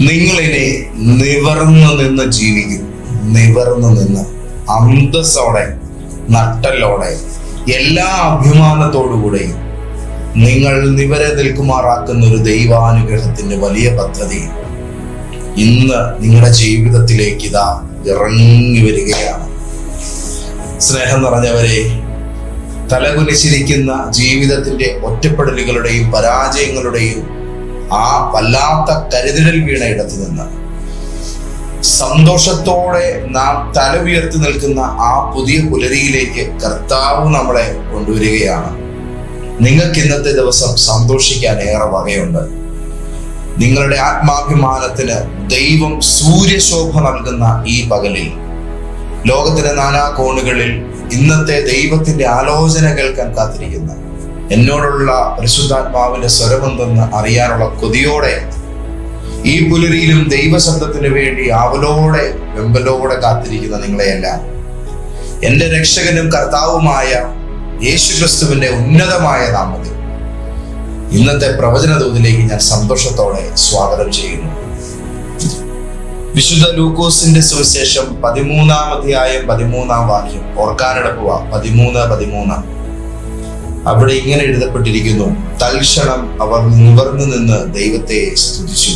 നിങ്ങളിനി നിവർന്നു നിന്ന് ജീവിക്കും. നിവർന്നു നിന്ന്. അന്തസ്സോടെ നട്ടലോടെ എല്ലാ അഭിമാനത്തോടുകൂടെയും നിങ്ങൾ നിവരെ നിൽക്കുമാറാക്കുന്ന ഒരു ദൈവാനുഗ്രഹത്തിന്റെ വലിയ പദ്ധതി ഇന്ന് നിങ്ങളുടെ ജീവിതത്തിലേക്ക് ഇതാ ഇറങ്ങി വരികയാണ്. സ്നേഹം നിറഞ്ഞവരെ തലകുനിച്ചിരിക്കുന്ന ജീവിതത്തിന്റെ ഒറ്റപ്പെടലുകളുടെയും പരാജയങ്ങളുടെയും ആ വല്ലാത്ത കരുതിടൽ വീണ ഇടത്ത് നിന്ന് സന്തോഷത്തോടെ നാം തല ഉയർത്തി നിൽക്കുന്ന ആ പുതിയ പുലരിയിലേക്ക് കർത്താവ് നമ്മളെ കൊണ്ടുവരികയാണ്. നിങ്ങൾക്ക് ഇന്നത്തെ ദിവസം സന്തോഷിക്കാൻ ഏറെ വകയുണ്ട്. നിങ്ങളുടെ ആത്മാഭിമാനത്തിന് ദൈവം സൂര്യശോഭ നൽകുന്ന ഈ പകലിൽ ലോകത്തിന്റെ നാനാ കോണുകളിൽ ഇന്നത്തെ ദൈവത്തിന്റെ ആലോചന കേൾക്കാൻ കാത്തിരിക്കുന്ന. എന്നോടുള്ള പരിശുദ്ധാത്മാവിന്റെ സ്വരമെന്തെന്ന് അറിയാനുള്ള കൊതിയോടെ ഈ പുലരിയിലും ദൈവശബ്ദത്തിന് വേണ്ടി ആവലോടെ വെമ്പലോടെ കാത്തിരിക്കുന്ന നിങ്ങളെയെല്ലാം. എന്റെ രക്ഷകനും കർത്താവുമായ യേശുക്രിസ്തുവിന്റെ ഉന്നതമായ നാമത്തിൽ ഇന്നത്തെ പ്രവചന തോതിലേക്ക് ഞാൻ സന്തോഷത്തോടെ സ്വാഗതം ചെയ്യുന്നു. വിശുദ്ധ ലൂക്കോസിന്റെ സുവിശേഷം പതിമൂന്നാം അധ്യായം പതിമൂന്നാം വാക്യം ഓർക്കാനെടുക്കുക പതിമൂന്ന് പതിമൂന്ന്. അവിടെ ഇങ്ങനെ എഴുതപ്പെട്ടിരിക്കുന്നു തൽക്ഷണം അവർ നിവർന്നു നിന്ന് ദൈവത്തെ സ്തുതിച്ചു.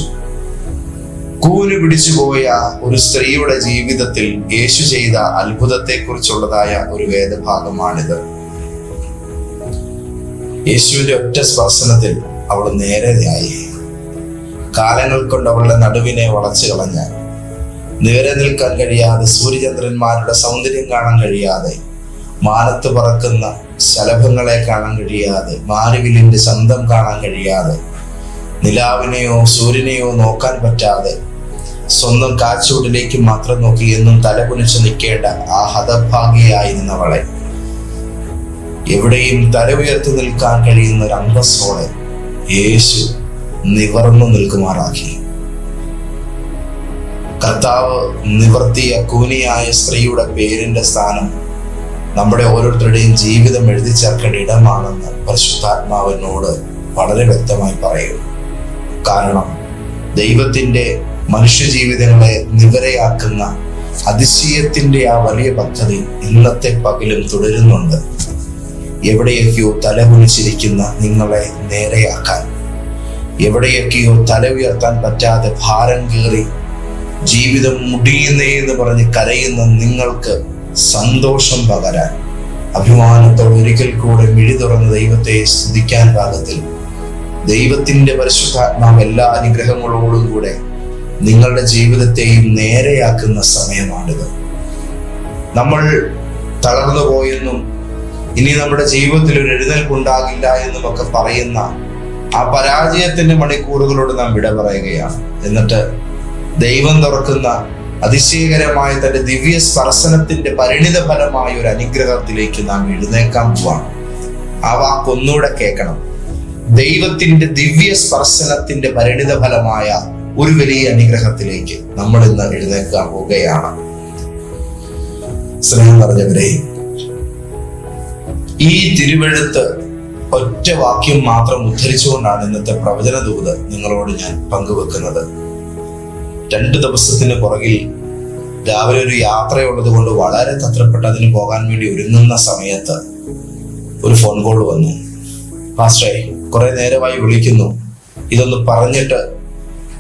കൂന് പിടിച്ചുപോയ ഒരു സ്ത്രീയുടെ ജീവിതത്തിൽ യേശു ചെയ്ത അത്ഭുതത്തെക്കുറിച്ചുള്ളതായ ഒരു വേദഭാഗമാണിത്. യേശുവിന്റെ ഒറ്റ സ്പർശനത്തിൽ അവൾ നേരെയായി കാലങ്ങൾ കൊണ്ട് അവളുടെ നടുവിനെ വളച്ചു കളഞ്ഞ. നേരെ നിൽക്കാൻ കഴിയാതെ സൂര്യചന്ദ്രന്മാരുടെ സൗന്ദര്യം കാണാൻ കഴിയാതെ മാനത്ത് പറക്കുന്ന ശലഭങ്ങളെ കാണാൻ കഴിയാതെ മാരുവിലിന്റെ ചന്തം കാണാൻ കഴിയാതെ നിലാവിനെയോ സൂര്യനെയോ നോക്കാൻ പറ്റാതെ സ്വന്തം കാച്ചുവടിലേക്ക് മാത്രം നോക്കി എന്നും തലകുനിച്ച് നിൽക്കേണ്ട ആ ഹതഭാഗിയായി നിന്നവളെ. എവിടെയും തല ഉയർത്തി നിൽക്കാൻ കഴിയുന്ന ഒരു അന്തസ്സോടെ യേശു നിവർന്നു നിൽക്കുമാറാക്കി. കർത്താവ് നിവർത്തിയ കൂനിയായ സ്ത്രീയുടെ പേരിന്റെ സ്ഥാനം നമ്മുടെ ഓരോരുത്തരുടെയും ജീവിതം എഴുതി ചേർക്കേണ്ട ഇടമാണെന്ന് പരിശുദ്ധാത്മാവിനോട് വളരെ വ്യക്തമായി പറയും കാരണം ദൈവത്തിന്റെ മനുഷ്യ ജീവിതങ്ങളെ നിവരയാക്കുന്ന അതിശയത്തിന്റെ ആ വലിയ പദ്ധതി ഇന്നത്തെ പകലും തുടരുന്നുണ്ട്. എവിടെയൊക്കെയോ തല കുനിച്ചിരിക്കുന്ന നിങ്ങളെ നേരെയാക്കാൻ എവിടെയൊക്കെയോ തല ഉയർത്താൻ പറ്റാതെ ഭാരം കീറി ജീവിതം മുടിയുന്നേ എന്ന് പറഞ്ഞ് കരയുന്ന നിങ്ങൾക്ക് സന്തോഷം പകരാൻ. അഭിമാനത്തോടെ ഒരിക്കൽ കൂടെ മിഴി തുറന്ന ദൈവത്തെ സ്തുതിക്കാൻ പാകത്തിൽ. ദൈവത്തിന്റെ പരിശുദ്ധാത്മാവ് എല്ലാ അനുഗ്രഹങ്ങളോടും കൂടെ നിങ്ങളുടെ ജീവിതത്തെയും നേരെയാക്കുന്ന സമയമാണിത്. നമ്മൾ തളർന്നു പോയെന്നും ഇനി നമ്മുടെ ജീവിതത്തിൽ ഒരു എഴുന്നേൽപ്പുണ്ടാകില്ല എന്നും ഒക്കെ പറയുന്ന ആ പരാജയത്തിന്റെ മണിക്കൂറുകളോട് നാം വിട പറയുകയാണ്. എന്നിട്ട് ദൈവം തുറക്കുന്ന അതിശയകരമായ തന്റെ ദിവ്യ സ്പർശനത്തിന്റെ പരിണിത ഫലമായ ഒരു അനുഗ്രഹത്തിലേക്ക് നാം എഴുന്നേക്കാൻ പോവാണ്. ആ വാക്ക് ഒന്നുകൂടെ കേൾക്കണം. ദൈവത്തിന്റെ ദിവ്യ സ്പർശനത്തിന്റെ പരിണിത ഫലമായ ഒരു വലിയ അനുഗ്രഹത്തിലേക്ക് നമ്മൾ ഇന്ന് എഴുന്നേക്കാൻ പോവുകയാണ്. സ്നേഹം പറഞ്ഞവരെ ഈ തിരുവെഴുത്ത് ഒറ്റ വാക്യം മാത്രം ഉദ്ധരിച്ചുകൊണ്ടാണ് ഇന്നത്തെ പ്രവചന ദൂത് നിങ്ങളോട് ഞാൻ പങ്കുവെക്കുന്നത്. രണ്ട് ദിവസത്തിന് പുറകിൽ രാവിലെ ഒരു യാത്രയുള്ളത് കൊണ്ട് വളരെ തത്രപ്പെട്ട് അതിന് പോകാൻ വേണ്ടി ഒരുങ്ങുന്ന സമയത്ത് ഒരു ഫോൺ കോൾ വന്നു. മാസ്റ്ററെ കുറെ നേരമായി വിളിക്കുന്നു. ഇതൊന്ന് പറഞ്ഞിട്ട്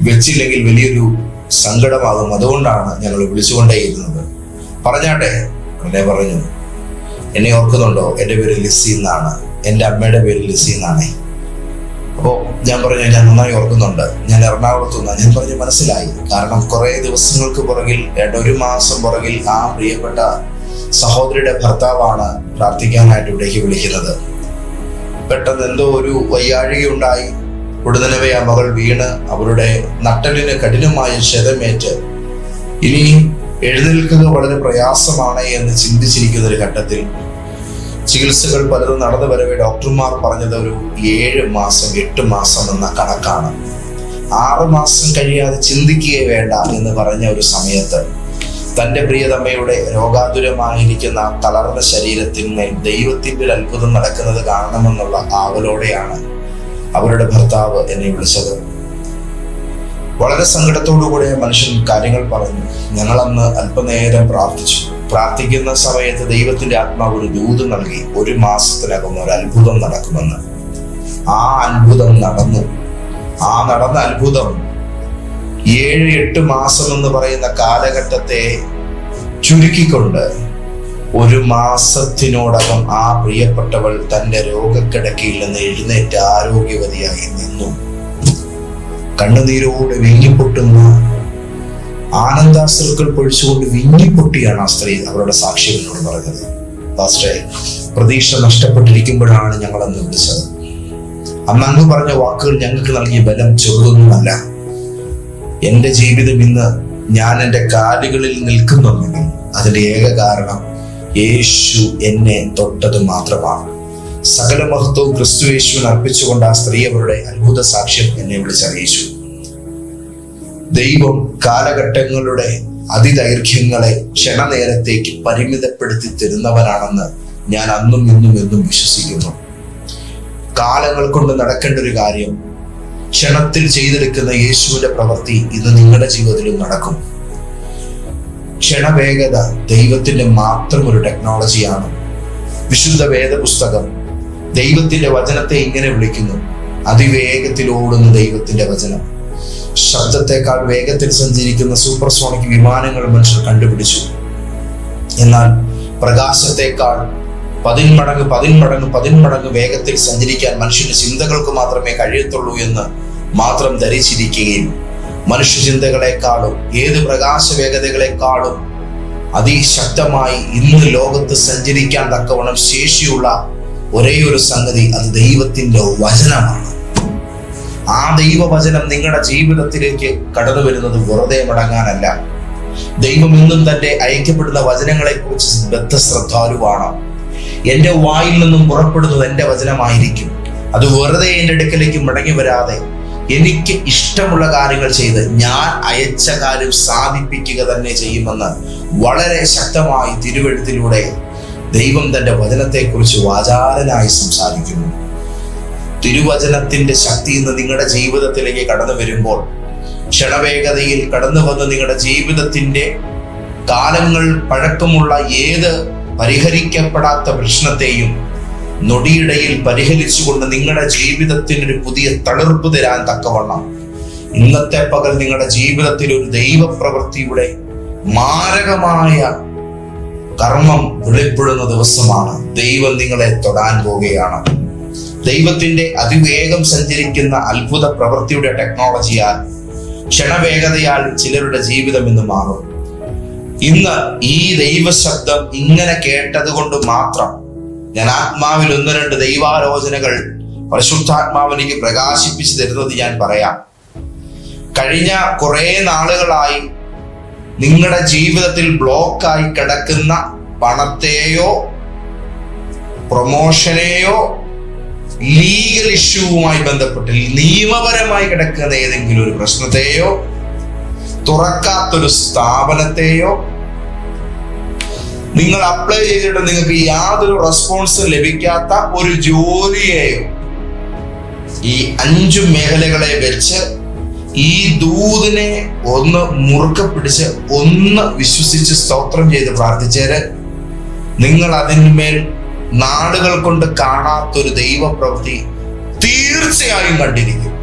വെച്ചില്ലെങ്കിൽ വലിയൊരു സങ്കടമാകും. അതുകൊണ്ടാണ് ഞങ്ങൾ വിളിച്ചുകൊണ്ടേയിരുന്നത്. പറഞ്ഞാട്ടെ ഉടനെ പറഞ്ഞു. എന്നെ ഓർക്കുന്നുണ്ടോ? എന്റെ പേര് ലിസി എന്നാണ്. എന്റെ അമ്മയുടെ പേര് ലിസി എന്നാണേ. ഞാൻ പറഞ്ഞു ഞാൻ നന്നായി ഓർക്കുന്നുണ്ട്. ഞാൻ എറണാകുളത്ത് നിന്നാണ് ഞാൻ പറഞ്ഞു മനസ്സിലായി. കാരണം കുറെ ദിവസങ്ങൾക്ക് പുറകിൽ ഒരു മാസം പുറകിൽ ആ പ്രിയപ്പെട്ട സഹോദരിയുടെ ഭർത്താവാണ് പ്രാർത്ഥിക്കാനായിട്ട് ഇവിടേക്ക് വിളിക്കുന്നത്. പെട്ടെന്ന് എന്തോ ഒരു വയ്യാഴികയുണ്ടായി. ഉടനവേ ആ മകൾ വീണ് അവരുടെ നട്ടലിന് കഠിനമായ ക്ഷതമേറ്റ്. ഇനി എഴുന്നേൽക്കുക വളരെ പ്രയാസമാണ് എന്ന് ചിന്തിച്ചിരിക്കുന്ന ഒരു ഘട്ടത്തിൽ ചികിത്സകൾ പലതും നടന്നു വരവേ. ഡോക്ടർമാർ പറഞ്ഞത് ഒരു ഏഴ് മാസം എട്ട് മാസം എന്ന കണക്കാണ്. ആറ് മാസം കഴിയാതെ ചിന്തിക്കുകയേ വേണ്ട എന്ന് പറഞ്ഞ ഒരു സമയത്ത് തന്റെ പ്രിയതമ്മയുടെ രോഗാതുരമായിരിക്കുന്ന തളർന്ന ശരീരത്തിന്മേൽ ദൈവത്തിന്റെ ഒരു അത്ഭുതം നടക്കുന്നത് കാണണമെന്നുള്ള ആവലോടെയാണ് അവരുടെ ഭർത്താവ് എന്നെ വിളിച്ചത്. വളരെ സങ്കടത്തോടു കൂടെ മനുഷ്യൻ കാര്യങ്ങൾ പറഞ്ഞു. ഞങ്ങളന്ന് അല്പനേരം പ്രാർത്ഥിച്ചു. പ്രാർത്ഥിക്കുന്ന സമയത്ത് ദൈവത്തിന്റെ ആത്മാവ് ഒരു ദൂത് നൽകി. ഒരു മാസത്തിനകം ഒരു അത്ഭുതം നടക്കുമെന്ന്. ആ അത്ഭുതം നടന്നു. ആ നടന്ന അത്ഭുതം ഏഴ് എട്ട് മാസം എന്ന് പറയുന്ന കാലഘട്ടത്തെ ചുരുക്കിക്കൊണ്ട് ഒരു മാസത്തിനോടകം ആ പ്രിയപ്പെട്ടവൾ തന്റെ രോഗക്കിടക്കയിൽ നിന്ന് എഴുന്നേറ്റ് ആരോഗ്യവതിയായി നിന്നു. കണ്ണുനീരോട് വിങ്ങിപ്പൊട്ടുന്ന ആനന്ദാശ്രുക്കൾ പൊഴിച്ചുകൊണ്ട് വിങ്ങിപ്പൊട്ടിയാണ് ആ സ്ത്രീ അവരുടെ സാക്ഷികളോട് പറഞ്ഞത്. പാസ്റ്ററെ പ്രതീക്ഷ നഷ്ടപ്പെട്ടിരിക്കുമ്പോഴാണ് ഞങ്ങൾ അന്ന് വിളിച്ചത് അന്ന് അങ്ങ് പറഞ്ഞ വാക്കുകൾ ഞങ്ങൾക്ക് നൽകിയ ബലം ചെറുതൊന്നുമല്ല. എന്റെ ജീവിതം ഇന്ന് ഞാൻ എന്റെ കാലുകളിൽ നിൽക്കുന്നുണ്ടെങ്കിൽ അതിന്റെ ഏക കാരണം യേശു എന്നെ തൊട്ടത് മാത്രമാണ്. സകല മഹത്വവും ക്രിസ്തു യേശുവിന് അർപ്പിച്ചുകൊണ്ട് ആ സ്ത്രീ അവരുടെ അത്ഭുത സാക്ഷ്യം എന്നെ വിളിച്ചറിയിച്ചു. ദൈവം കാലഘട്ടങ്ങളുടെ അതിദൈർഘ്യങ്ങളെ ക്ഷണനേരത്തേക്ക് പരിമിതപ്പെടുത്തി തരുന്നവനാണെന്ന് ഞാൻ അന്നും ഇന്നും എന്നും വിശ്വസിക്കുന്നു. കാലങ്ങൾ കൊണ്ട് നടക്കേണ്ട ഒരു കാര്യം ക്ഷണത്തിൽ ചെയ്തെടുക്കുന്ന യേശുവിന്റെ പ്രവൃത്തി ഇന്ന് നിങ്ങളുടെ ജീവിതത്തിലും നടക്കും. ക്ഷണവേഗത ദൈവത്തിന്റെ മാത്രം ഒരു ടെക്നോളജിയാണ്. വിശുദ്ധ വേദപുസ്തകം ദൈവത്തിന്റെ വചനത്തെ ഇങ്ങനെ വിളിക്കുന്നു. അതിവേഗത്തിൽ ഓടുന്ന ദൈവത്തിന്റെ വചനം. ശബ്ദത്തെക്കാൾ വേഗത്തിൽ സഞ്ചരിക്കുന്ന സൂപ്പർസോണിക് വിമാനങ്ങൾ മനുഷ്യർ കണ്ടുപിടിച്ചു. എന്നാൽ പ്രകാശത്തെക്കാൾ പതിന്മടങ്ങ് പതിന്മടങ്ങ് പതിന്മടങ്ങ് വേഗത്തിൽ സഞ്ചരിക്കാൻ മനുഷ്യന്റെ ചിന്തകൾക്ക് മാത്രമേ കഴിയത്തുള്ളൂ എന്ന് മാത്രം ധരിച്ചിരിക്കുകയും മനുഷ്യ ചിന്തകളെക്കാളും ഏത് പ്രകാശ വേഗതകളെക്കാളും അതിശക്തമായി ഇന്ന് ലോകത്ത് സഞ്ചരിക്കാൻ തക്കവണ്ണം ശേഷിയുള്ള ഒരേ ഒരു സംഗതി അത് ദൈവത്തിന്റെ വചനമാണ്. ആ ദൈവവചനം നിങ്ങളുടെ ജീവിതത്തിലേക്ക് കടന്നു വരുന്നത് വെറുതെ മടങ്ങാനല്ല. ദൈവം ഇന്നും തന്റെ അയക്കപ്പെടുന്ന വചനങ്ങളെ കുറിച്ച് ബദ്ധശ്രദ്ധാലുവാണ്. എന്റെ വായിൽ നിന്നും പുറപ്പെടുന്നത് എന്റെ വചനമായിരിക്കും. അത് വെറുതെ എന്റെ അടുക്കലേക്ക് മടങ്ങി വരാതെ എനിക്ക് ഇഷ്ടമുള്ള കാര്യങ്ങൾ ചെയ്ത് ഞാൻ അയച്ച കാര്യം സാധിപ്പിക്കുക തന്നെ ചെയ്യുമെന്ന് വളരെ ശക്തമായി തിരുവെഴുത്തിലൂടെ ദൈവം തന്റെ വചനത്തെക്കുറിച്ച് വാചാലനായി സംസാരിക്കുന്നു. തിരുവചനത്തിന്റെ ശക്തി ഇന്ന് നിങ്ങളുടെ ജീവിതത്തിലേക്ക് കടന്നു വരുമ്പോൾ ക്ഷണവേഗതയിൽ കടന്നു വന്ന് നിങ്ങളുടെ ജീവിതത്തിന്റെ കാലങ്ങൾ പഴക്കമുള്ള ഏത് പരിഹരിക്കപ്പെടാത്ത പ്രശ്നത്തെയും നൊടിയിടയിൽ പരിഹരിച്ചുകൊണ്ട് നിങ്ങളുടെ ജീവിതത്തിന് ഒരു പുതിയ തളിർപ്പ് തരാൻ തക്കവണ്ണം. ഇന്നത്തെ പകൽ നിങ്ങളുടെ ജീവിതത്തിൽ ഒരു ദൈവപ്രവൃത്തിയുടെ മാരകമായ കർമ്മം വെളിപ്പെടുന്ന ദിവസമാണ്. ദൈവം നിങ്ങളെ തൊടാൻ പോവുകയാണ്. ദൈവത്തിന്റെ അതിവേഗം സഞ്ചരിക്കുന്ന അത്ഭുത പ്രവൃത്തിയുടെ ടെക്നോളജിയാൽ ക്ഷണവേഗതയാൽ ചിലരുടെ ജീവിതം ഇന്ന് മാറും. ഇന്ന് ഈ ദൈവശബ്ദം ഇങ്ങനെ കേട്ടത് കൊണ്ട് മാത്രം ഞാൻ ആത്മാവിൽ ഒന്ന് രണ്ട് ദൈവാലോചനകൾ പരിശുദ്ധാത്മാവിലേക്ക് പ്രകാശിപ്പിച്ചു തരുന്നത് ഞാൻ പറയാം. കഴിഞ്ഞ കുറെ നാളുകളായി നിങ്ങളുടെ ജീവിതത്തിൽ ബ്ലോക്കായി കിടക്കുന്ന പണത്തെയോ പ്രൊമോഷനെയോ ലീഗൽ ഇഷ്യൂവുമായി ബന്ധപ്പെട്ട് നിയമപരമായി കിടക്കുന്ന ഏതെങ്കിലും ഒരു പ്രശ്നത്തെയോ തുറക്കാത്തൊരു സ്ഥാപനത്തെയോ നിങ്ങൾ അപ്ലൈ ചെയ്തിട്ട് നിങ്ങൾക്ക് യാതൊരു റെസ്പോൺസ് ലഭിക്കാത്ത ഒരു ജോലിയെയോ ഈ അഞ്ചു മേഖലകളെ വെച്ച് ഈ ദൂതിനെ ഒന്ന് മുറുക്കെ പിടിച്ച് ഒന്ന് വിശ്വസിച്ച് സ്തോത്രം ചെയ്ത് പ്രാർത്ഥിച്ചേര്. നിങ്ങൾ അതിന്മേൽ നാടുകൾ കൊണ്ട് കാണാത്തൊരു ദൈവപ്രവൃത്തി തീർച്ചയായും കണ്ടിരിക്കും.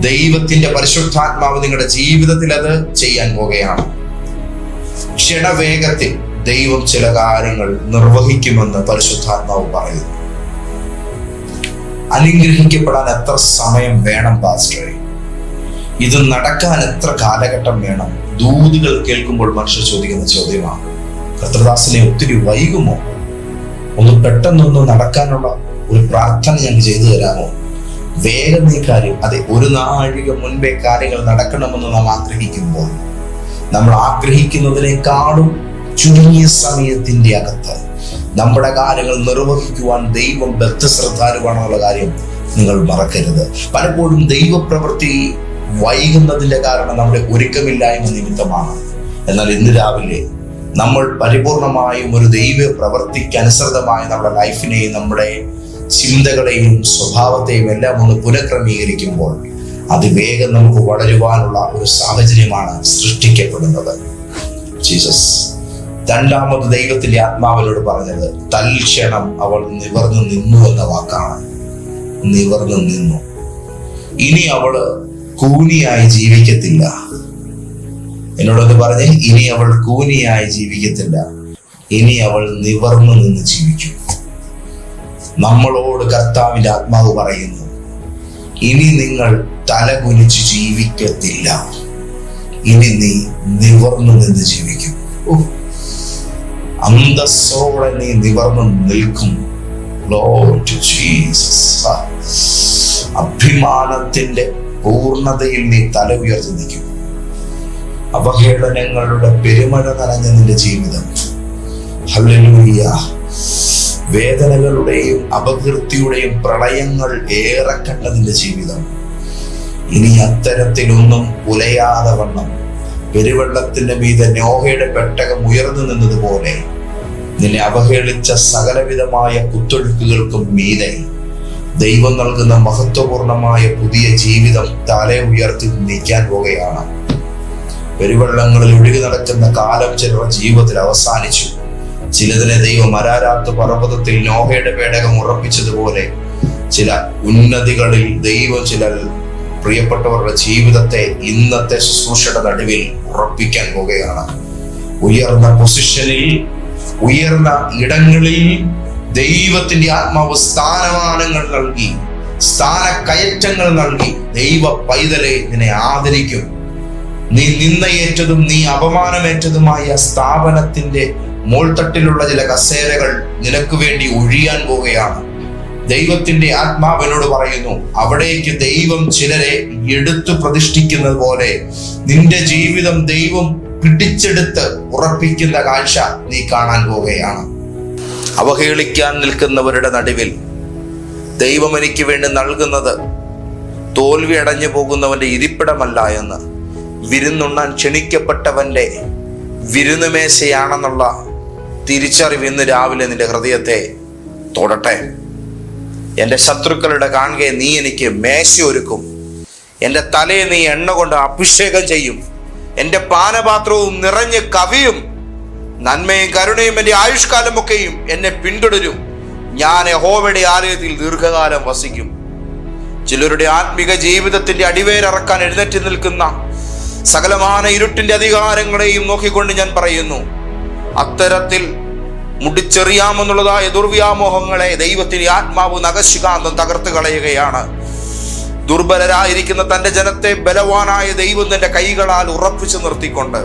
ദൈവത്തിന്റെ പരിശുദ്ധാത്മാവ് നിങ്ങളുടെ ജീവിതത്തിൽ അത് ചെയ്യാൻ പോകുകയാണ് ക്ഷണവേഗത്തിൽ ദൈവം ചില കാര്യങ്ങൾ നിർവഹിക്കുമെന്ന് പരിശുദ്ധാത്മാവ് പറയുന്നു. അനുഗ്രഹിക്കപ്പെടാൻ എത്ര സമയം വേണം പാസ്റ്ററെ? ഇത് നടക്കാൻ എത്ര കാലഘട്ടം വേണം? ദൂതുകൾ കേൾക്കുമ്പോൾ മനുഷ്യർ ചോദിക്കുന്ന ചോദ്യമാണ്. കർത്തദാസിനെ ഒത്തിരി വൈകുമോ? ഒന്ന് പെട്ടെന്നൊന്ന് നടക്കാനുള്ള ഒരു പ്രാർത്ഥന ഞങ്ങൾക്ക് ചെയ്തു തരാമോ? വേഗം ഈ കാര്യം അതെ ഒരു നാഴിക മുൻപേ കാര്യങ്ങൾ നടക്കണമെന്ന് നാം ആഗ്രഹിക്കുമ്പോൾ നമ്മൾ ആഗ്രഹിക്കുന്നതിനേക്കാളും ചുരുങ്ങിയ സമയത്തിന്റെ അകത്ത് നമ്മുടെ കാര്യങ്ങൾ നിർവഹിക്കുവാൻ ദൈവം ബദ്ധശ്രദ്ധാലുവാണെന്നുള്ള കാര്യം നിങ്ങൾ മറക്കരുത്. പലപ്പോഴും ദൈവപ്രവൃത്തി വൈകുന്നതിന്റെ കാരണം നമ്മുടെ ഒരുക്കമില്ലായ്മ നിമിത്തമാണ്. എന്നാൽ ഇന്ന് രാവിലെ നമ്മൾ പരിപൂർണമായും ഒരു ദൈവ പ്രവൃത്തിക്ക് അനുസൃതമായി നമ്മുടെ ലൈഫിനെയും നമ്മുടെ ചിന്തകളെയും സ്വഭാവത്തെയും എല്ലാം ഒന്ന് പുനഃക്രമീകരിക്കുമ്പോൾ അതിവേഗം നമുക്ക് വളരുവാനുള്ള ഒരു സാഹചര്യമാണ് സൃഷ്ടിക്കപ്പെടുന്നത്. ജീസസ് രണ്ടാമത് ദൈവത്തിന്റെ ആത്മാവിനോട് പറഞ്ഞത് തൽക്ഷണം അവൾ നിവർന്നു നിന്നു എന്ന വാക്കാണ്. നിവർന്നു നിന്നു. ഇനി അവൾ കൂനിയായി ജീവിക്കത്തില്ല. എന്നോടൊന്ന് പറഞ്ഞ് ഇനി അവൾ കൂനിയായി ജീവിക്കത്തില്ല. ഇനി അവൾ നിവർന്നു നിന്ന് ജീവിക്കും. നമ്മളോട് കർത്താവിന്റെ ആത്മാവ് പറയുന്നു ഇനി നിങ്ങൾ തലകുനിച്ച് ജീവിക്കത്തില്ല. ഇനി നീ നിവർന്നു നിന്ന് ജീവിക്കും. അന്തസ്സോടെ നീ നിവർന്നു നിൽക്കും. അഭിമാനത്തിന്റെ പൂർണതയിൽ നീ തല ഉയർത്തി നിൽക്കും. അവഹേളനങ്ങളുടെ പെരുമഴ നിറഞ്ഞ നിന്റെ ജീവിതം. ഹല്ലേലൂയ. വേദനകളുടെയും അപകീർത്തിയുടെയും പ്രളയങ്ങൾ ഏറെ കണ്ട നിന്റെ ജീവിതം. ഇനി അത്തരത്തിലൊന്നും ഉലയാതെ വണ്ണം. പെരുവെള്ളത്തിന്റെ മീതെ നോഹയുടെ പെട്ടകം ഉയർന്നു നിന്നതുപോലെ നിന്നെ അവഹേളിച്ച സകലവിധമായ കുത്തൊഴുക്കുകൾക്കും മീതെ ദൈവം നൽകുന്ന മഹത്വപൂർണമായ പുതിയ ജീവിതം തല ഉയർത്തി നീക്കാൻ പോകുകയാണ് പെരുവെള്ളങ്ങളിൽ ഒഴുകി നടക്കുന്ന കാലം ചിലർ ജീവിതത്തിൽ അവസാനിച്ചു. ചിലതിനെ ദൈവം അരാരാത്ത് പർവതത്തിൽ നോഹയുടെ പേടകം ഉറപ്പിച്ചതുപോലെ ചില ഉന്നതികളിൽ ദൈവം ചിലർ പ്രിയപ്പെട്ടവരുടെ ജീവിതത്തെ ഇന്നത്തെ ശുശ്രൂഷയുടെ നടുവിൽ ഉറപ്പിക്കാൻ പോകുകയാണ് ഉയർന്ന പൊസിഷനിൽ ഉയർന്ന ഇടങ്ങളിൽ ദൈവത്തിന്റെ ആത്മാവ് സ്ഥാനമാനങ്ങൾ നൽകി സ്ഥാനക്കയറ്റങ്ങൾ നൽകി ദൈവ പൈതലെ നിന്നെ ആദരിക്കും. നീ നിന്നയേറ്റതും നീ അപമാനമേറ്റതുമായ സ്ഥാപനത്തിന്റെ മോൾത്തട്ടിലുള്ള ചില കസേരകൾ നിനക്ക് വേണ്ടി ഒഴിയാൻ പോവുകയാണ്. ദൈവത്തിന്റെ ആത്മാവിനോട് പറയുന്നു അവിടേക്ക് ദൈവം ചിലരെ എടുത്തു പ്രതിഷ്ഠിക്കുന്നത് പോലെ നിന്റെ ജീവിതം ദൈവം പിടിച്ചെടുത്ത് ഉറപ്പിക്കുന്ന കാഴ്ച നീ കാണാൻ പോവുകയാണ്. അവഹേളിക്കാൻ നിൽക്കുന്നവരുടെ നടുവിൽ ദൈവം എനിക്ക് വേണ്ടി നൽകുന്നത് തോൽവി അടഞ്ഞു പോകുന്നവന്റെ ഇരിപ്പിടമല്ല എന്ന്. വിരുന്നുണ്ണാൻ ക്ഷണിക്കപ്പെട്ടവന്റെ വിരുന്നുമേശയാണെന്നുള്ള തിരിച്ചറിവ് ഇന്ന് രാവിലെ നിന്റെ ഹൃദയത്തെ തൊടട്ടെ. എന്റെ ശത്രുക്കളുടെ കാണുക നീ എനിക്ക് മേശ ഒരുക്കും. എന്റെ തലയെ നീ എണ്ണ കൊണ്ട് അഭിഷേകം ചെയ്യും. എന്റെ പാനപാത്രവും നിറഞ്ഞ് കവിയും. നന്മയും കരുണയും എന്റെ ആയുഷ്കാലമൊക്കെയും എന്നെ പിന്തുടരും. ഞാൻ യഹോവയുടെ ആലയത്തിൽ ദീർഘകാലം വസിക്കും. ചിലരുടെ ആത്മീക ജീവിതത്തിന്റെ അടിവേരറക്കാൻ എഴുന്നേറ്റ് നിൽക്കുന്ന സകലമാന ഇരുട്ടിന്റെ അധികാരങ്ങളെയും നോക്കിക്കൊണ്ട് ഞാൻ പറയുന്നു. അത്തരത്തിൽ മുടിച്ചെറിയാമെന്നുള്ളതായ ദുർവ്യാമോഹങ്ങളെ ദൈവത്തിന് ആത്മാവ് നഖശികാന്തം തകർത്ത് കളയുകയാണ്. ദുർബലരായിരിക്കുന്ന തന്റെ ജനത്തെ ബലവാനായ ദൈവം തന്റെ കൈകളാൽ ഉറപ്പിച്ചു നിർത്തിക്കൊണ്ട്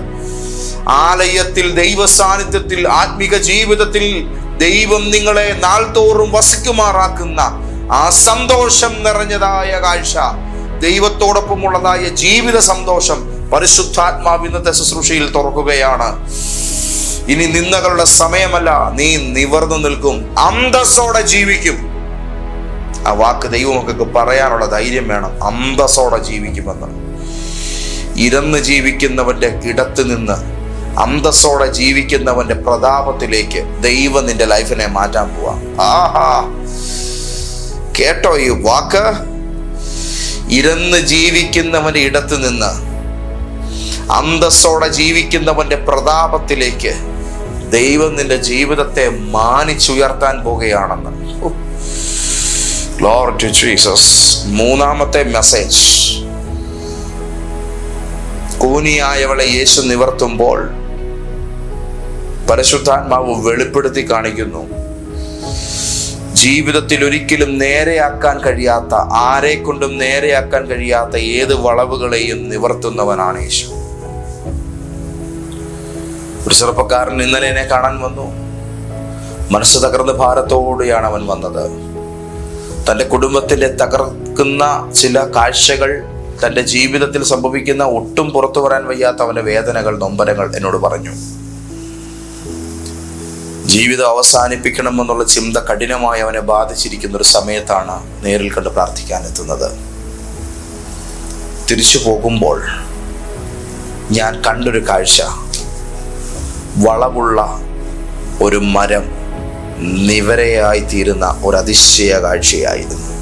ആലയത്തിൽ ദൈവ സാന്നിധ്യത്തിൽ ആത്മിക ജീവിതത്തിൽ ദൈവം നിങ്ങളെ നാൾതോറും വസിക്കുമാറാക്കുന്ന ആ സന്തോഷം നിറഞ്ഞതായ കാഴ്ച ദൈവത്തോടൊപ്പമുള്ളതായ ജീവിത സന്തോഷം പരിശുദ്ധാത്മാവ് ഇന്നത്തെ ശുശ്രൂഷയിൽ തുറക്കുകയാണ്. ഇനി നിന്ദകളുടെ സമയമല്ല നീ നിവർന്നു നിൽക്കും അന്തസ്സോടെ ജീവിക്കും. ആ വാക്ക് ദൈവമൊക്കെ പറയാനുള്ള ധൈര്യം വേണം അന്തസ്സോടെ ജീവിക്കുമെന്ന്. ഇരന്ന് ജീവിക്കുന്നവന്റെ ഇടത്ത് നിന്ന് അന്തസ്സോടെ ജീവിക്കുന്നവന്റെ പ്രതാപത്തിലേക്ക് ദൈവം നിന്റെ ലൈഫിനെ മാറ്റാൻ പോവാ. ആഹാ. കേട്ടോ ഈ വാക്ക്? ഇരന്ന് ജീവിക്കുന്നവന്റെ ഇടത്ത് നിന്ന് അന്തസ്സോടെ ജീവിക്കുന്നവന്റെ പ്രതാപത്തിലേക്ക് ദൈവം നിന്റെ ജീവിതത്തെ മാനിച്ചുയർത്താൻ പോകുകയാണെന്ന്. മൂന്നാമത്തെ മെസ്സേജ് കൂനിയായവളെ യേശു നിവർത്തുമ്പോൾ പരിശുദ്ധാത്മാവ് വെളിപ്പെടുത്തി കാണിക്കുന്നു. ജീവിതത്തിൽ ഒരിക്കലും നേരെയാക്കാൻ കഴിയാത്ത ആരെ കൊണ്ടും നേരെയാക്കാൻ കഴിയാത്ത ഏത് വളവുകളെയും നിവർത്തുന്നവനാണ് യേശു. ഒരു ചെറുപ്പക്കാരൻ ഇന്നലെ എന്നെ കാണാൻ വന്നു. മനസ്സ് തകർന്ന ഭാരത്തോടെയാണ് അവൻ വന്നത്. തന്റെ കുടുംബത്തിലെ തകർക്കുന്ന ചില കാഴ്ചകൾ തന്റെ ജീവിതത്തിൽ സംഭവിക്കുന്ന ഒട്ടും പുറത്തു വരാൻ വയ്യാത്ത അവന്റെ വേദനകൾ നൊമ്പരങ്ങൾ എന്നോട് പറഞ്ഞു. ജീവിതം അവസാനിപ്പിക്കണമെന്നുള്ള ചിന്ത കഠിനമായി അവനെ ബാധിച്ചിരിക്കുന്ന ഒരു സമയത്താണ് നേരിൽ കണ്ട് പ്രാർത്ഥിക്കാൻ എത്തുന്നത്. തിരിച്ചു പോകുമ്പോൾ ഞാൻ കണ്ടൊരു കാഴ്ച. വളവുള്ള ഒരു മരം നിവരയായി തീരുന്ന ഒരു അതിശയ കാഴ്ചയായിരുന്നു.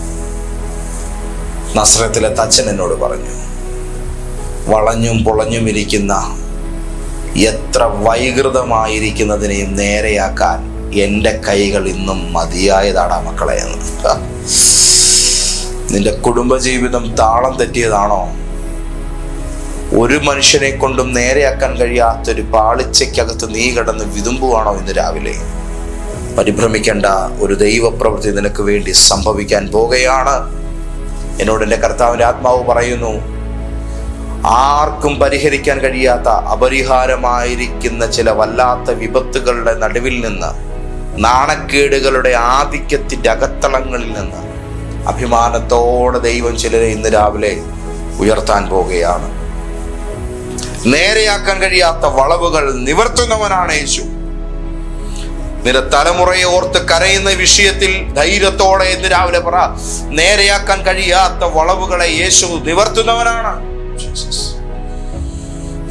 നസ്രത്തിലെ തച്ചൻ എന്നോട് പറഞ്ഞു വളഞ്ഞും പൊളഞ്ഞും ഇരിക്കുന്ന എത്ര വൈകൃതമായിരിക്കുന്നതിനെയും നേരെയാക്കാൻ എന്റെ കൈകൾ ഇന്നും മതിയായതാടാ മക്കളെ എന്ന്. നിന്റെ കുടുംബജീവിതം താളം തെറ്റിയതാണോ? ഒരു മനുഷ്യനെ കൊണ്ടും നേരെയാക്കാൻ കഴിയാത്തൊരു പാളിച്ചയ്ക്കകത്ത് നീ കിടന്ന് വിതുമ്പുവാണോ ഇന്ന് രാവിലെ? പരിഭ്രമിക്കേണ്ട ഒരു ദൈവപ്രവൃത്തി നിനക്ക് വേണ്ടി സംഭവിക്കാൻ പോകുകയാണ് എന്നോട് എന്റെ കർത്താവിന്റെ ആത്മാവ് പറയുന്നു ആർക്കും പരിഹരിക്കാൻ കഴിയാത്ത അപരിഹാരമായിരിക്കുന്ന ചില വല്ലാത്ത വിപത്തുകളുടെ നടുവിൽ നിന്ന് നാണക്കേടുകളുടെ ആധിക്യത്തിന്റെ അകത്തളങ്ങളിൽ നിന്ന് അഭിമാനത്തോടെ ദൈവം ചിലരെ ഇന്ന് രാവിലെ ഉയർത്താൻ പോവുകയാണ്. നേരെയാക്കാൻ കഴിയാത്ത വളവുകൾ നിവർത്തുന്നവനാണ് യേശു. നിന്റെ തലമുറയെ ഓർത്ത് കരയുന്ന വിഷയത്തിൽ ധൈര്യത്തോടെ ഇന്ന് രാവിലെ പറ നേരെയാക്കാൻ കഴിയാത്ത വളവുകളെ യേശു നിവർത്തുന്നവനാണ്.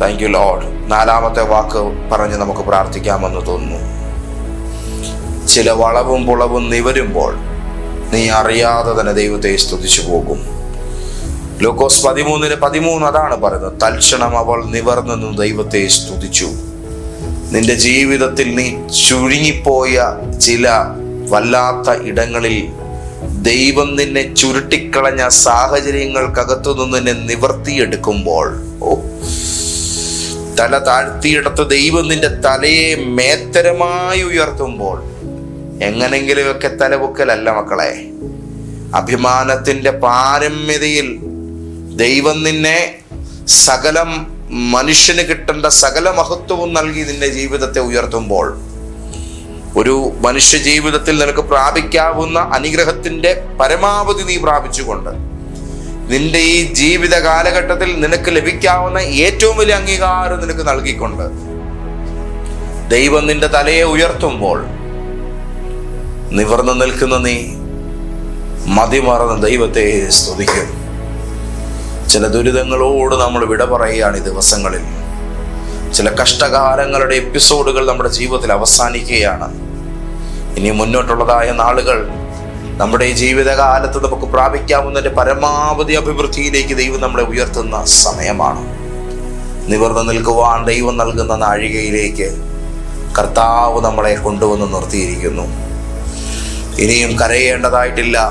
താങ്ക് യു ലോഡ് നാലാമത്തെ വാക്ക് പറഞ്ഞ് നമുക്ക് പ്രാർത്ഥിക്കാമെന്ന് തോന്നുന്നു. ചില വളവും പുളവും നിവരുമ്പോൾ നീ അറിയാതെ തന്നെ ദൈവത്തെ സ്തുതിച്ചു പോകും. ലൂക്കോസ് പതിമൂന്നിന് പതിമൂന്ന് അതാണ് പറയുന്നത്. തൽക്ഷണം അവൾ നിവർന്നു ദൈവത്തെ സ്തുതിച്ചു. നിന്റെ ജീവിതത്തിൽ നീ ചുരുങ്ങിപ്പോയ ചില വല്ലാത്ത ഇടങ്ങളിൽ ദൈവം നിന്നെ ചുരുട്ടിക്കളഞ്ഞ സാഹചര്യങ്ങൾക്കകത്തു നിന്ന് നിന്നെ നിവർത്തിയെടുക്കുമ്പോൾ ഓ തല താഴ്ത്തിയിടത്ത് ദൈവം നിന്റെ തലയെ മേത്തരമായി ഉയർത്തുമ്പോൾ എങ്ങനെങ്കിലുമൊക്കെ തലപൊക്കലല്ല മക്കളെ. അഭിമാനത്തിന്റെ പാരമ്യതയിൽ ദൈവം നിന്നെ സകലം മനുഷ്യന് കിട്ടേണ്ട സകല മഹത്വവും നൽകി നിന്റെ ജീവിതത്തെ ഉയർത്തുമ്പോൾ ഒരു മനുഷ്യ ജീവിതത്തിൽ നിനക്ക് പ്രാപിക്കാവുന്ന അനുഗ്രഹത്തിന്റെ പരമാവധി നീ പ്രാപിച്ചുകൊണ്ട് നിന്റെ ഈ ജീവിത കാലഘട്ടത്തിൽ നിനക്ക് ലഭിക്കാവുന്ന ഏറ്റവും വലിയ അംഗീകാരം നിനക്ക് നൽകിക്കൊണ്ട് ദൈവം നിന്റെ തലയെ ഉയർത്തുമ്പോൾ നിവർന്നു നിൽക്കുന്ന നീ മതിമറന്ന് ദൈവത്തെ സ്തുതിക്കും. ചില ദുരിതങ്ങളോട് നമ്മൾ വിട പറയുകയാണ് ഈ ദിവസങ്ങളിൽ. ചില കഷ്ടകാലങ്ങളുടെ എപ്പിസോഡുകൾ നമ്മുടെ ജീവിതത്തിൽ അവസാനിക്കുകയാണ്. ഇനി മുന്നോട്ടുള്ളതായ നാളുകൾ നമ്മുടെ ജീവിതകാലത്ത് നമുക്ക് പ്രാപിക്കാവുന്നതിന്റെ പരമാവധി അഭിവൃദ്ധിയിലേക്ക് ദൈവം നമ്മളെ ഉയർത്തുന്ന സമയമാണ്. നിവർന്നു നിൽക്കുവാൻ ദൈവം നൽകുന്ന നാഴികയിലേക്ക് കർത്താവ് നമ്മളെ കൊണ്ടുവന്ന് നിർത്തിയിരിക്കുന്നു. ഇനിയും കരയേണ്ടതായിട്ടില്ല.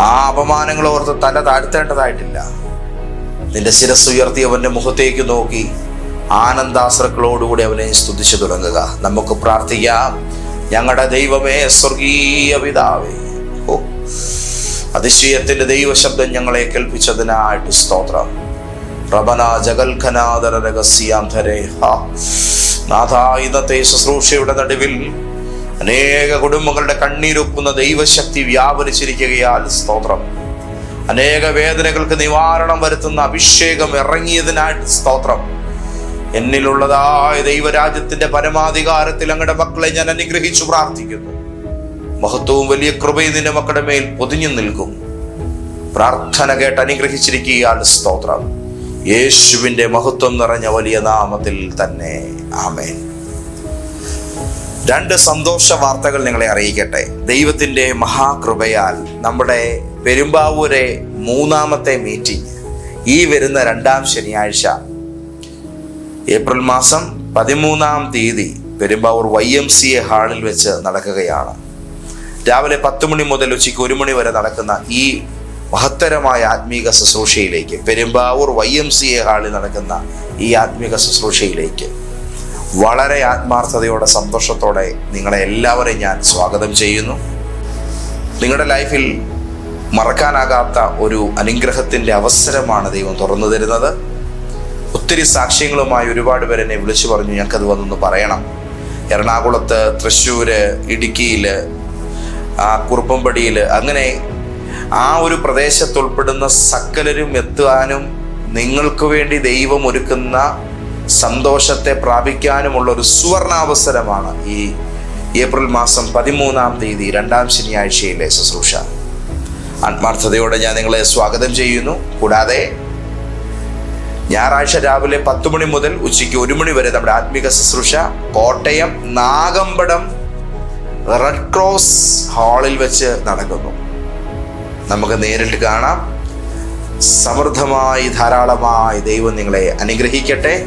ആ അപമാനങ്ങൾ ഓർത്ത് തല താഴ്ത്തേണ്ടതായിട്ടില്ല. നിന്റെ ശിരസ് ഉയർത്തി അവന്റെ മുഖത്തേക്ക് നോക്കി ആനന്ദാശ്രക്കളോടുകൂടി അവനെ സ്തുതിച്ചു തുടങ്ങുക. നമുക്ക് പ്രാർത്ഥിക്കാം. ഞങ്ങളുടെ ദൈവമേ സ്വർഗീയ പിതാവേ. ഓ അതിശയത്തിന്റെ ദൈവശബ്ദം ഞങ്ങളെ കേൾപ്പിച്ചതിനായിട്ട് സ്തോത്രം. പ്രബല ജഗൽഖനാദര രഹസ്യാന്തരേ. ഹാ നാഥ ഇന്നത്തെ ശുശ്രൂഷയുടെ നടുവിൽ അനേക കുടുംബങ്ങളുടെ കണ്ണീരൊക്കുന്ന ദൈവശക്തി വ്യാപരിച്ചിരിക്കുകയാൽ സ്തോത്രം. അനേക വേദനകൾക്ക് നിവാരണം വരുത്തുന്ന അഭിഷേകം ഇറങ്ങിയതിനായിട്ട് സ്തോത്രം. എന്നിലുള്ളതായ ദൈവരാജ്യത്തിന്റെ പരമാധികാരത്തിൽ അങ്ങയുടെ മക്കളെ ഞാൻ അനുഗ്രഹിച്ചു പ്രാർത്ഥിക്കുന്നു. മഹത്വവും വലിയ കൃപയും നിന്റെ മക്കളുടെ മേൽ പൊതിഞ്ഞു നിൽക്കും. പ്രാർത്ഥന കേട്ട് അനുഗ്രഹിച്ചിരിക്കുകയാൽ സ്തോത്രം. യേശുവിന്റെ മഹത്വം നിറഞ്ഞ വലിയ നാമത്തിൽ തന്നെ. ആമേൻ. രണ്ട് സന്തോഷ വാർത്തകൾ നിങ്ങളെ അറിയിക്കട്ടെ. ദൈവത്തിന്റെ മഹാകൃപയാൽ നമ്മുടെ പെരുമ്പാവൂരെ മൂന്നാമത്തെ മീറ്റിംഗ് ഈ വരുന്ന രണ്ടാം ശനിയാഴ്ച. ഏപ്രിൽ മാസം പതിമൂന്നാം തീയതി Perumbavoor Y M C A ഹാളിൽ വെച്ച് നടക്കുകയാണ്. രാവിലെ പത്ത് മണി മുതൽ ഉച്ചയ്ക്ക് ഒരു മണി വരെ നടക്കുന്ന ഈ മഹത്തരമായ ആത്മീക ശുശ്രൂഷയിലേക്ക് Perumbavoor Y M C A ഹാളിൽ നടക്കുന്ന ഈ ആത്മീക ശുശ്രൂഷയിലേക്ക് വളരെ ആത്മാർത്ഥതയോടെ സന്തോഷത്തോടെ നിങ്ങളെ എല്ലാവരെയും ഞാൻ സ്വാഗതം ചെയ്യുന്നു. നിങ്ങളുടെ ലൈഫിൽ മറക്കാനാകാത്ത ഒരു അനുഗ്രഹത്തിന്റെ അവസരമാണ് ദൈവം തുറന്നു തരുന്നത്. ഒത്തിരി സാക്ഷ്യങ്ങളുമായി ഒരുപാട് പേര് എന്നെ വിളിച്ചു പറഞ്ഞു ഞങ്ങൾക്കത് വന്നൊന്ന് പറയണം. എറണാകുളത്ത് തൃശ്ശൂര് ഇടുക്കിയിൽ ആ കുറുപ്പമ്പടിയിൽ അങ്ങനെ ആ ഒരു പ്രദേശത്തുൾപ്പെടുന്ന സക്കലരും എത്താനും നിങ്ങൾക്ക് വേണ്ടി ദൈവം ഒരുക്കുന്ന സന്തോഷത്തെ പ്രാപിക്കാനുമുള്ള ഒരു സുവർണാവസരമാണ് ഈ ഏപ്രിൽ മാസം പതിമൂന്നാം തീയതി രണ്ടാം ശനിയാഴ്ചയിലെ ശുശ്രൂഷ. ആത്മാർത്ഥതയോടെ ഞാൻ നിങ്ങളെ സ്വാഗതം ചെയ്യുന്നു. കൂടാതെ ഞായറാഴ്ച രാവിലെ പത്ത് മണി മുതൽ ഉച്ചയ്ക്ക് ഒരു മണി വരെ നമ്മുടെ ആത്മീക ശുശ്രൂഷ കോട്ടയം നാഗമ്പടം റെഡ് ക്രോസ് ഹാളിൽ വെച്ച് നടക്കുന്നു. നമുക്ക് നേരിട്ട് കാണാം. സമൃദ്ധമായി ധാരാളമായി ദൈവം നിങ്ങളെ അനുഗ്രഹിക്കട്ടെ.